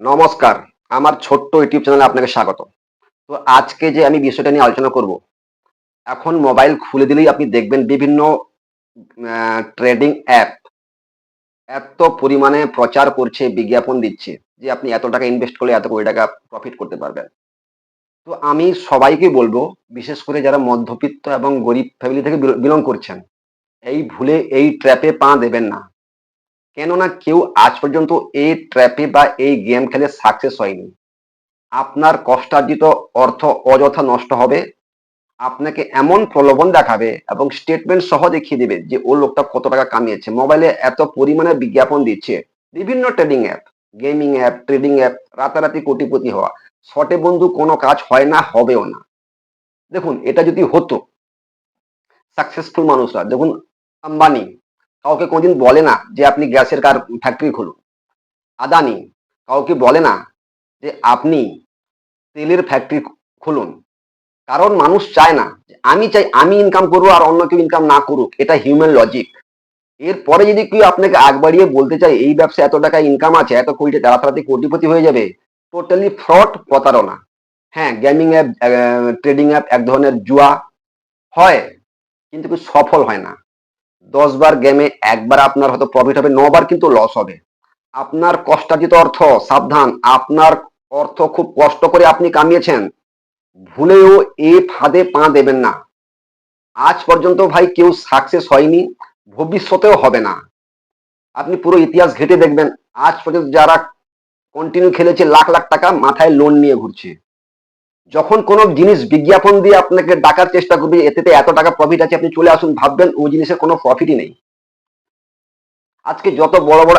নমস্কার, আমার ছোট্ট ইউটিউব চ্যানেলে আপনাকে স্বাগত তো আজকে যে আমি বিষয়টা নিয়ে আলোচনা করব, এখন মোবাইল খুলে দিলেই আপনি দেখবেন বিভিন্ন ট্রেডিং অ্যাপ। এত পরিমাণে প্রচার করছে, বিজ্ঞাপন দিচ্ছে, যে আপনি এত টাকা ইনভেস্ট করলে এত কোটি টাকা প্রফিট করতে পারবেন। তো আমি সবাইকে বলব, বিশেষ করে যারা মধ্যবিত্ত এবং গরিব ফ্যামিলি থেকে বিলং করছেন, এই ভুলে, এই ট্র্যাপে পা দেবেন না। কেননা কেউ আজ পর্যন্ত এই ট্র্যাপে বা এই গেম খেলে সাকসেস হয়নি। আপনার কষ্টার্জিত অর্থ অযথা নষ্ট হবে। আপনাকে এমন প্রলোভন দেখাবে এবং স্টেটমেন্ট সহ দেখিয়ে দেবে যে ও লোকটা কত টাকা কামিয়েছে। মোবাইলে এত পরিমাণে বিজ্ঞাপন দিচ্ছে। বিভিন্ন trading app gaming app trading app রাতারাতি কোটিপতি হওয়া। শটে বন্ধু কোনো কাজ হয় না, হবেও না। দেখুন, এটা যদি হতো সাকসেসফুল মানুষরা, দেখুন, আম্বানি কাউকে কোনদিন বলে না যে আপনি গ্যাসের কার ফ্যাক্টরি খুলুন। আদানি, কাউকে বলে না যে আপনি তেলের ফ্যাক্টরি খুলুন। কারণ মানুষ চায় না আমি চাই, আমি ইনকাম করব আর অন্য কেউ ইনকাম না করুক। এটা হিউম্যান লজিক এরপরে যদি কেউ আপনাকে আগ বাড়িয়ে বলতে চায়, এই ব্যবসা এত টাকা ইনকাম আছে, এত কোটি তাড়াতাড়ি কোটিপতি হয়ে যাবে টোটালি ফ্রড প্রতারণা। হ্যাঁ গেমিং অ্যাপ ট্রেডিং অ্যাপ এক ধরনের জুয়া হয়, কিন্তু সফল হয় না। দশ বার গেমে একবার আপনার হয়তো প্রফিট হবে, নবার কিন্তু লস হবে। আপনার কষ্টার্জিত অর্থ, সাবধান, আপনার অর্থ খুব কষ্ট করে আপনি কামিয়েছেন, ভুলেও এ ফাঁদে পা দেবেন না। আজ পর্যন্ত ভাই কেউ সাকসেস হয়নি, ভবিষ্যতেও হবে না। আপনি পুরো ইতিহাস ঘেটে দেখবেন, আজ পর্যন্ত যারা কন্টিনিউ খেলেছে, লাখ লাখ টাকা মাথায় লোন নিয়ে ঘুরছে। যখন কোনো জিনিস বিজ্ঞাপন দিয়ে আপনাকে ডাকার চেষ্টা করবে এতে এত টাকা প্রফিট আছে, আপনি চলে আসুন, ভাববেন ওই জিনিসের কোনো প্রফিটই নেই। আজকে যত বড় বড়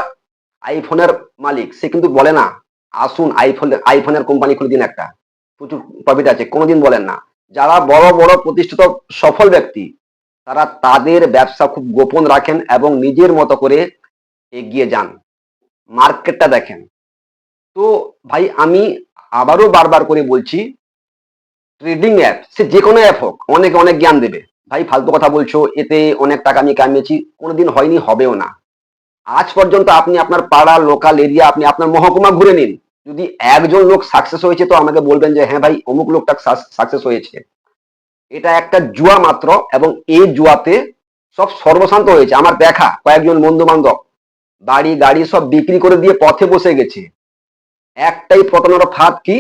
আইফোনের মালিক, সে কিন্তু বলে না, আসুন আইফোন, আইফোনের কোম্পানি খুলে দিন একটা। প্রচুর প্রফিট আছে, কোনোদিন বলেন না। যারা বড় বড় প্রতিষ্ঠিত সফল ব্যক্তি, তারা তাদের ব্যবসা খুব গোপন রাখেন এবং নিজের মতো করে এগিয়ে যান। মার্কেটটা দেখেন। তো ভাই, আমি আবারও বারবার করে বলছি ট্রেডিং অ্যাপ সে যে কোনো অ্যাপ হোক, অনেক অনেক জ্ঞান দেবে। ভাই, ফালতু কথা বলছো, এতে অনেক টাকা আমি কামিয়েছি, কোনোদিন হয়নি, হবেও না। আজ পর্যন্ত আপনি আপনার পাড়া লোকাল এরিয়া আপনি আপনার মহকুমা ঘুরে নিন। যদি একজন লোক সাকসেস হয়েছে, তো আমাকে বলবেন যে হ্যাঁ ভাই, অমুক লোকটা সাকসেস হয়েছে। এটা একটা জুয়া মাত্র, এবং এই জুয়াতে সব সর্বশান্ত হয়েছে। আমার দেখা, কয়েকজন বন্ধু বান্ধব বাড়ি, গাড়ি সব বিক্রি করে দিয়ে পথে বসে গেছে। একটাই প্রতারণার ফাঁদ কি?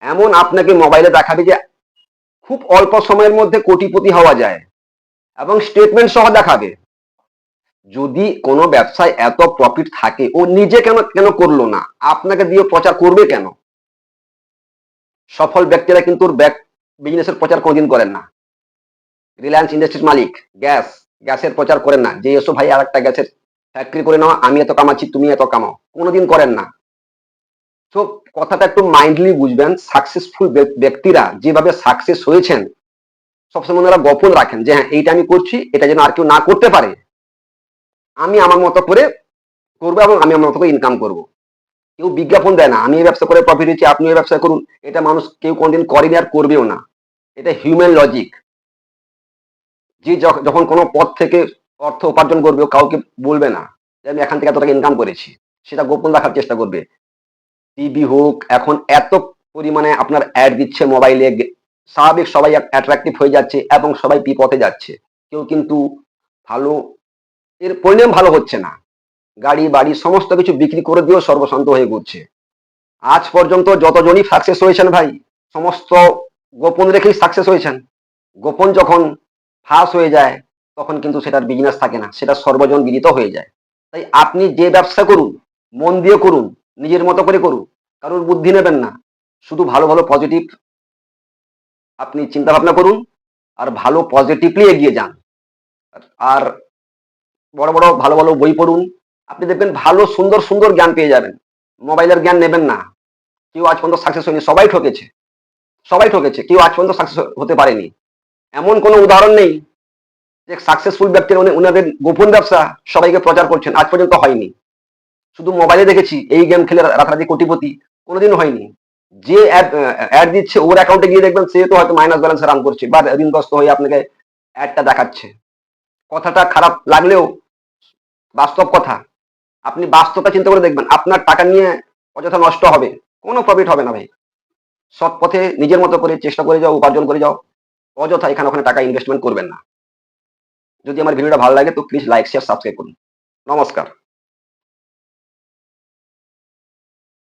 এমন আপনাকে মোবাইলে দেখাবে যে খুব অল্প সময়ের মধ্যে কোটিপতি হওয়া যায় এবং স্টেটমেন্ট সহ দেখাবে। যদি কোনো ব্যবসায় এত প্রফিট থাকে, ও নিজে কেন কেন করল না? আপনাকে দিয়ে প্রচার করবে কেন? সফল ব্যক্তিরা কিন্তু ওর ব্যাক বিজনেসের প্রচার কোনোদিন করেন না। রিলায়েন্স ইন্ডাস্ট্রির মালিক, গ্যাস, গ্যাসের প্রচার করেন না। যে এসো ভাই আর একটা গ্যাসের ফ্যাক্টরি করে নেওয়া আমি এত কামাচ্ছি, তুমি এত কামাও। কোনোদিন করেন না। তো কথাটা একটু মাইন্ডলি বুঝবেন সাকসেসফুল ব্যক্তিরা যেভাবে সাকসেস হয়েছেন, সবসময় ওনারা গোপন রাখেন যে হ্যাঁ এইটা আমি করছি, এটা যেন আর কেউ না করতে পারে। আমি আমার মতো করে করব এবং আমি আমার মতো করে ইনকাম করব। কেউ বিজ্ঞাপন দেয় না, আমি এই ব্যবসা করে প্রফিট হচ্ছি আপনি এই ব্যবসা করুন, এটা মানুষ কেউ কোনদিন করেনি আর করবেও না। এটা হিউম্যান লজিক যে যখন কোনো পথ থেকে অর্থ উপার্জন করবে কাউকে বলবে না যে আমি এখান থেকে এত টাকা ইনকাম করেছি, সেটা গোপন রাখার চেষ্টা করবে। টিভি হোক, এখন এত পরিমাণে আপনার অ্যাড দিচ্ছে মোবাইলে স্বাভাবিক সবাই অ্যাট্রাকটিভ হয়ে যাচ্ছে এবং সবাই বিপথে যাচ্ছে। কেউ কিন্তু ভালো, এর পরিণাম ভালো হচ্ছে না। গাড়ি, বাড়ি, সমস্ত কিছু বিক্রি করে দিয়েও সর্বশান্ত হয়ে ঘুরছে। আজ পর্যন্ত যতজনই সাকসেস হয়েছেন ভাই, সমস্ত গোপন রেখেই সাকসেস হয়েছেন। গোপন যখন ফাঁস হয়ে যায়, তখন কিন্তু সেটার বিজনেস থাকে না, সেটা সর্বজন বিদিত হয়ে যায়। তাই আপনি যে ব্যবসা করুন, মন দিয়ে করুন নিজের মতো করে করুন কারোর বুদ্ধি নেবেন না। শুধু ভালো ভালো পজিটিভ আপনি চিন্তা ভাবনা করুন আর ভালো পজিটিভলি এগিয়ে যান। আর বড় বড়, ভালো ভালো বই পড়ুন। আপনি দেখবেন ভালো, সুন্দর সুন্দর জ্ঞান পেয়ে যাবেন। মোবাইলের জ্ঞান নেবেন না। কেউ আজ পর্যন্ত সাকসেস হয়নি, সবাই ঠকেছে। সবাই ঠকেছে, কেউ আজ পর্যন্ত সাকসেস হতে পারেনি। এমন কোনো উদাহরণ নেই যে সাকসেসফুল ব্যক্তির উনি ওনাদের গোপন ব্যবসা সবাইকে প্রচার করছেন, আজ পর্যন্ত হয়নি। শুধু মোবাইলে দেখেছি, এই গেম খেলে রাতারাতি কোটিপতি, কোনোদিন হয়নি। যে অ্যাড দিচ্ছে, ওর অ্যাকাউন্টে গিয়ে দেখবেন সে তো হয়তো মাইনাস ব্যালেন্স রান করছে বা ঋণগ্রস্ত হয়ে আপনাকে অ্যাডটা দেখাচ্ছে। কথাটা খারাপ লাগলেও বাস্তব কথা। আপনি বাস্তবটা চিন্তা করে দেখবেন, আপনার টাকা নিয়ে অযথা নষ্ট হবে, কোনো প্রফিট হবে না ভাই। সৎ পথে নিজের মতো করে চেষ্টা করে যাও, উপার্জন করে যাও, অযথা এখানে ওখানে টাকা ইনভেস্টমেন্ট করবেন না। যদি আমার ভিডিওটা ভালো লাগে, তো প্লিজ লাইক শেয়ার সাবস্ক্রাইব করুন। নমস্কার।